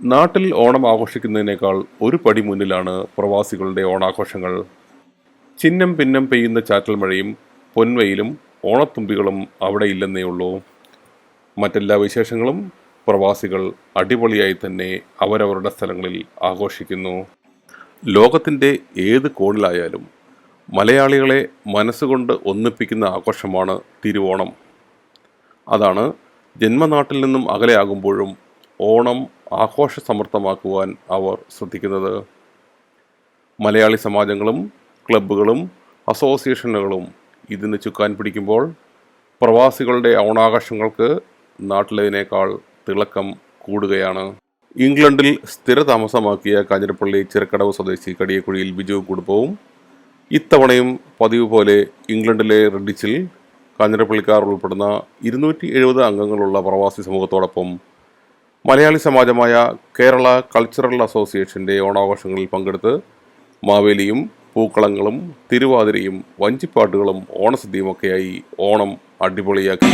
നാട്ടിൽ ഓണം ആഘോഷിക്കുന്നതിനേക്കാൾ ഒരു പടി മുന്നിലാണ് പ്രവാസികളുടെ ഓണാഘോഷങ്ങൾ. ചിഹ്നം പിന്നം പെയ്യുന്ന ചാറ്റൽ മഴയും പൊൻവയിലും ഓണത്തുമ്പികളും അവിടെ ഇല്ലെന്നേ ഉള്ളൂ. മറ്റെല്ലാ വിശേഷങ്ങളും പ്രവാസികൾ അടിപൊളിയായി തന്നെ അവരവരുടെ സ്ഥലങ്ങളിൽ ആഘോഷിക്കുന്നു. ലോകത്തിന്റെ ഏത് കോണിലായാലും മലയാളികളെ മനസ്സുകൊണ്ട് ഒന്നിപ്പിക്കുന്ന ആഘോഷമാണ് തിരുവോണം. അതാണ് ജന്മനാട്ടിൽ നിന്നും അകലെയാകുമ്പോഴും ഓണം ആഘോഷ സമർത്ഥമാക്കുവാൻ അവർ ശ്രദ്ധിക്കുന്നത്. മലയാളി സമാജങ്ങളും ക്ലബ്ബുകളും അസോസിയേഷനുകളും ഇതിന് ചുക്കാൻ പിടിക്കുമ്പോൾ പ്രവാസികളുടെ ഓണാഘോഷങ്ങൾക്ക് നാട്ടിലേതിനേക്കാൾ തിളക്കം കൂടുകയാണ്. ഇംഗ്ലണ്ടിൽ സ്ഥിരതാമസമാക്കിയ കാഞ്ഞിരപ്പള്ളി ചിറക്കടവ് സ്വദേശി കടിയക്കുഴിയിൽ ബിജു കുടുംബവും ഇത്തവണയും പതിവ് പോലെ ഇംഗ്ലണ്ടിലെ റെഡിച്ചിൽ കാഞ്ഞിരപ്പള്ളിക്കാർ ഉൾപ്പെടുന്ന ഇരുന്നൂറ്റി എഴുപത് അംഗങ്ങളുള്ള പ്രവാസി സമൂഹത്തോടൊപ്പം മലയാളി സമാജമായ കേരള കൾച്ചറൽ അസോസിയേഷന്റെ ഓണാഘോഷങ്ങളിൽ പങ്കെടുത്ത് മാവേലിയും പൂക്കളങ്ങളും തിരുവാതിരയും വഞ്ചിപ്പാട്ടുകളും ഓണസദ്യയുമൊക്കെയായി ഓണം അടിപൊളിയാക്കി.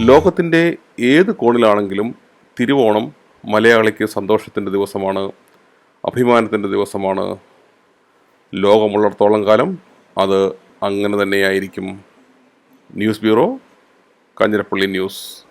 ലോകത്തിന്റെ ഏത് കോണിലാണെങ്കിലും തിരുവോണം മലയാളിക്ക് സന്തോഷത്തിന്റെ ദിവസമാണ് അഭിമാനത്തിന്റെ ദിവസമാണ്. ലോകമുള്ളിടത്തോളം കാലം അത് അങ്ങനെ തന്നെയായിരിക്കും. News bureau Kanjirappally news.